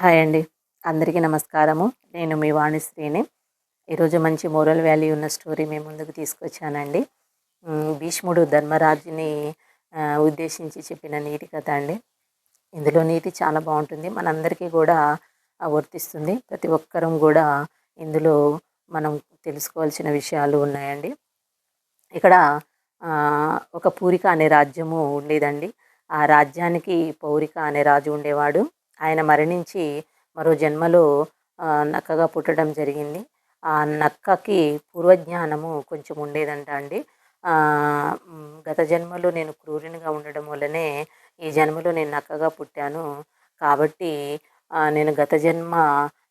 Hi అండి. అందరికీ నమస్కారము. నేను మీ వాణిశ్రీని ఈరోజు మంచి మోరల్ వాల్యూ ఉన్న స్టోరీ మేము ముందుకు తీసుకొచ్చానండి. భీష్ముడు ధర్మరాజుని ఉద్దేశించి చెప్పిన నీతి కథ అండి. ఇందులో నీతి చాలా బాగుంటుంది. మనందరికీ కూడా వర్తిస్తుంది. ప్రతి ఒక్కరం కూడా ఇందులో మనం తెలుసుకోవాల్సిన విషయాలు ఉన్నాయండి. ఇక్కడ ఒక పూరిక అనే రాజ్యము ఉండేదండి. ఆ రాజ్యానికి పౌరిక అనే రాజు ఉండేవాడు. ఆయన మరణించి మరో జన్మలో నక్కగా పుట్టడం జరిగింది. ఆ నక్కకి పూర్వజ్ఞానము కొంచెం ఉండేదంట అండి. గత జన్మలో నేను క్రూరునిగా ఉండడం వల్లనే ఈ జన్మలో నేను నక్కగా పుట్టాను. కాబట్టి నేను గత జన్మ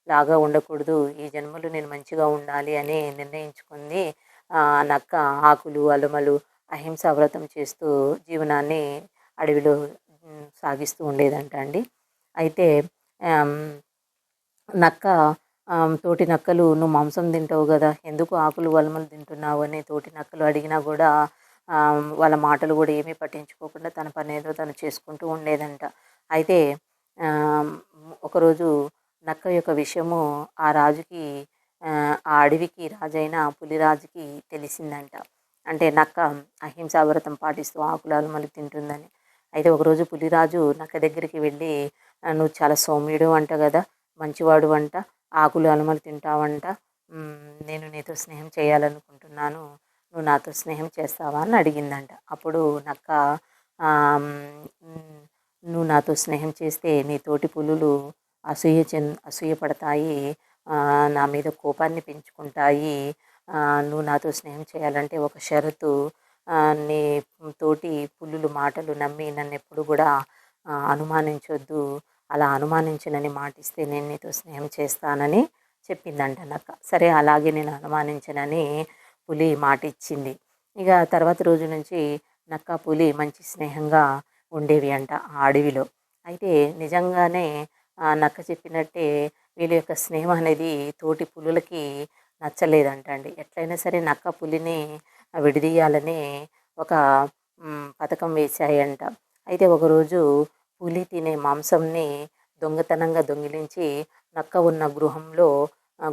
లాగా ఉండకూడదు. ఈ జన్మలో నేను మంచిగా ఉండాలి అని నిర్ణయించుకుంది. నక్క ఆకులు అలుమలు అహింసా వ్రతం చేస్తూ జీవనాన్ని అడవిలో సాగిస్తూ ఉండేదంట అండి. అయితే నక్క తోటి నక్కలు నువ్వు మాంసం తింటావు కదా ఎందుకు ఆకులు వలమలు తింటున్నావు? అని తోటి నక్కలు అడిగినా కూడా వాళ్ళ మాటలు కూడా ఏమీ పట్టించుకోకుండా తన పని ఏదో తను చేసుకుంటూ ఉండేదంట. అయితే ఒకరోజు నక్క యొక్క విషయము ఆ రాజుకి ఆ అడవికి రాజైన పులిరాజుకి తెలిసిందంట. అంటే నక్క అహింసా వ్రతం పాటిస్తూ ఆకులాలు మళ్ళీ తింటుందని. అయితే ఒకరోజు పులిరాజు నక్క దగ్గరికి వెళ్ళి నువ్వు చాలా సౌమ్యుడు అంట కదా మంచివాడు అంట ఆకులు అలమలు తింటావంట. నేను నీతో స్నేహం చేయాలనుకుంటున్నాను నువ్వు నాతో స్నేహం చేస్తావా అని అడిగిందంట. అప్పుడు నక్క నువ్వు నాతో స్నేహం చేస్తే నీ తోటి పులులు అసూయ చెంద అసూయ పడతాయి నా మీద కోపాన్ని పెంచుకుంటాయి. నువ్వు నాతో స్నేహం చేయాలంటే ఒక షరతు నీ తోటి పుల్లులు మాటలు నమ్మి నన్ను ఎప్పుడు కూడా అనుమానించొద్దు. అలా అనుమానించినని మాటిస్తే నేను నీతో స్నేహం చేస్తానని చెప్పిందంట నక్క. సరే అలాగే నేను అనుమానించనని పులి మాట ఇచ్చింది ఇక తర్వాత రోజు నుంచి నక్క పులి మంచి స్నేహంగా ఉండేవి అంట ఆ అడవిలో. అయితే నిజంగానే నక్క చెప్పినట్టే వీళ్ళ యొక్క స్నేహం అనేది తోటి పులులకి నచ్చలేదంట అండి ఎట్లయినా సరే నక్క పులిని విడదీయాలని ఒక పథకం వేశాయంట. అయితే ఒకరోజు పులి తినే మాంసంని దొంగతనంగా దొంగిలించి నక్క ఉన్న గృహంలో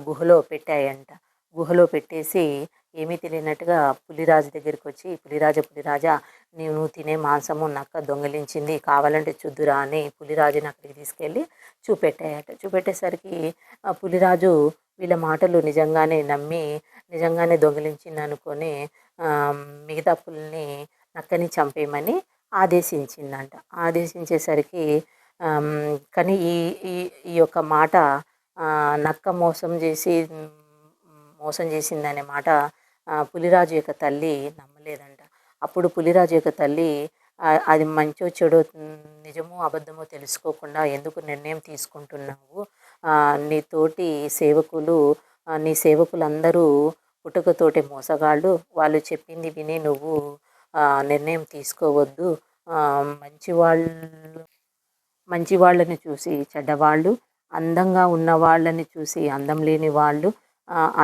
గుహలో పెట్టాయంట. గుహలో పెట్టేసి ఏమీ తెలియనట్టుగా పులిరాజు దగ్గరికి వచ్చి పులిరాజ పులిరాజా నేను నువ్వు తినే మాంసము నక్క దొంగిలించింది కావాలంటే చూద్దురా అని పులిరాజుని అక్కడికి తీసుకెళ్ళి చూపెట్టాయట. చూపెట్టేసరికి పులిరాజు వీళ్ళ మాటలు నిజంగానే నమ్మి నిజంగానే దొంగిలించింది అనుకొని మిగతా పులిని నక్కని చంపేయమని ఆదేశించిందంట. ఆదేశించేసరికి కానీ ఈ ఈ ఈ యొక్క మాట నక్క మోసం చేసి మోసం చేసిందనే మాట పులిరాజు యొక్క తల్లి నమ్మలేదంట. అప్పుడు పులిరాజు యొక్క తల్లి అది మంచో చెడో నిజమో అబద్ధమో తెలుసుకోకుండా ఎందుకు నిర్ణయం తీసుకుంటున్నావు? నీ తోటి సేవకులు నీ సేవకులందరూ పుట్టుకతోటి మోసగాళ్ళు. వాళ్ళు చెప్పింది విని నువ్వు నిర్ణయం తీసుకోవద్దు. మంచి వాళ్ళు మంచి వాళ్ళని చూసి చెడ్డవాళ్ళు అందంగా ఉన్న వాళ్ళని చూసి అందం లేని వాళ్ళు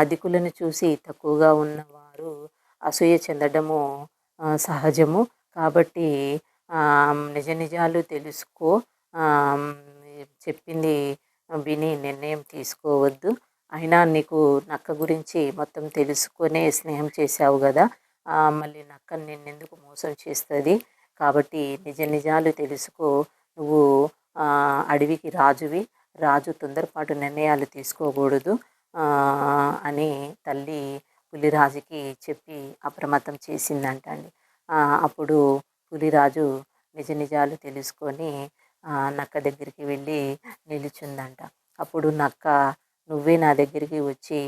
అధికులను చూసి తక్కువగా ఉన్నవారు అసూయ చెందడము సహజము. కాబట్టి నిజ నిజాలు తెలుసుకో. చెప్పింది విని నిర్ణయం తీసుకోవద్దు. అయినా నీకు నక్క గురించి మొత్తం తెలుసుకునే స్నేహం చేశావు కదా మళ్ళీ మళ్ళీ నక్క నిన్నెందుకు మోసం చేస్తుంది? కాబట్టి నిజ నిజాలు తెలుసుకో. నువ్వు అడవికి రాజువి. రాజు తొందరపాటు నిర్ణయాలు తీసుకోకూడదు అని తల్లి పులిరాజుకి చెప్పి అప్రమత్తం చేసిందంట అండి అప్పుడు పులిరాజు నిజ నిజాలు తెలుసుకొని నక్క దగ్గరికి వెళ్ళి నిలుచుందంట. అప్పుడు నక్క నువ్వే నా దగ్గరికి వచ్చి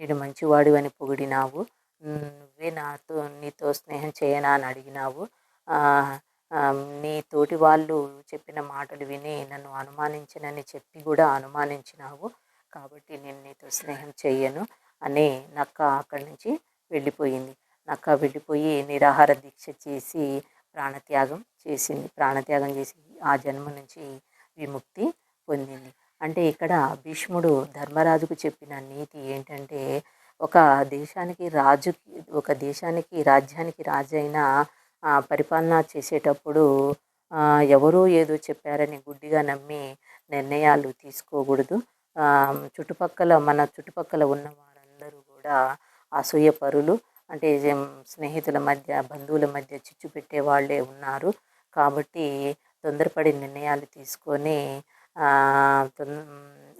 నేను మంచివాడు అని పొగిడినావు నువ్వే నాతో నీతో స్నేహం చేయనా అని అడిగినావు. నీ తోటి వాళ్ళు చెప్పిన మాటలు విని నన్ను అనుమానించనని చెప్పి కూడా అనుమానించినావు. కాబట్టి నేను నీతో స్నేహం చెయ్యను అని నక్క అక్కడి నుంచి వెళ్ళిపోయింది. నక్క వెళ్ళిపోయి నిరాహార దీక్ష చేసి ప్రాణత్యాగం చేసింది. ప్రాణత్యాగం చేసి ఆ జన్మ నుంచి విముక్తి పొందింది. అంటే ఇక్కడ భీష్ముడు ధర్మరాజుకు చెప్పిన నీతి ఏంటంటే ఒక దేశానికి రాజు ఒక దేశానికి రాజ్యానికి రాజైన పరిపాలన చేసేటప్పుడు ఎవరో ఏదో చెప్పారని గుడ్డిగా నమ్మి నిర్ణయాలు తీసుకోకూడదు. చుట్టుపక్కల మన చుట్టుపక్కల ఉన్న వారందరూ కూడా అసూయ పరులు. అంటే స్నేహితుల మధ్య బంధువుల మధ్య చిచ్చు పెట్టే వాళ్ళే ఉన్నారు. కాబట్టి తొందరపడి నిర్ణయాలు తీసుకొని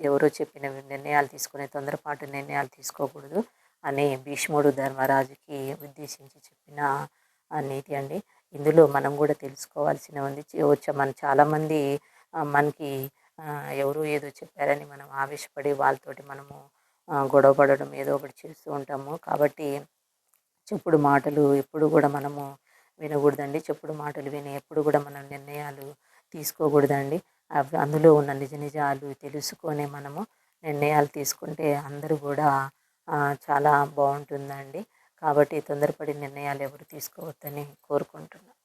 ఎవరో చెప్పిన నిర్ణయాలు తీసుకునే తొందరపాటు నిర్ణయాలు తీసుకోకూడదు. అని భీష్ముడు ధర్మరాజుకి ఉద్దేశించి చెప్పిన నీతి అండి. ఇందులో మనం కూడా తెలుసుకోవాల్సిన ఉంది. మన చాలామంది మనకి ఎవరు ఎవరో ఏదో చెప్పారని మనం ఆవేశపడి వాళ్ళతోటి మనము గొడవపడడం గొడవ పడడం ఏదో ఒకటి చేస్తూ ఉంటాము. కాబట్టి చెప్పుడు మాటలు ఎప్పుడు కూడా మనము వినకూడదండి. చెప్పుడు మాటలు విని ఎప్పుడు కూడా మనం నిర్ణయాలు తీసుకోకూడదండి. అందులో ఉన్న నిజ నిజాలు తెలుసుకొని మనము నిర్ణయాలు తీసుకుంటే అందరూ కూడా చాలా బాగుంటుందండి. కాబట్టి తొందరపడి నిర్ణయాలు ఎవరు తీసుకోవద్దని కోరుకుంటున్నాను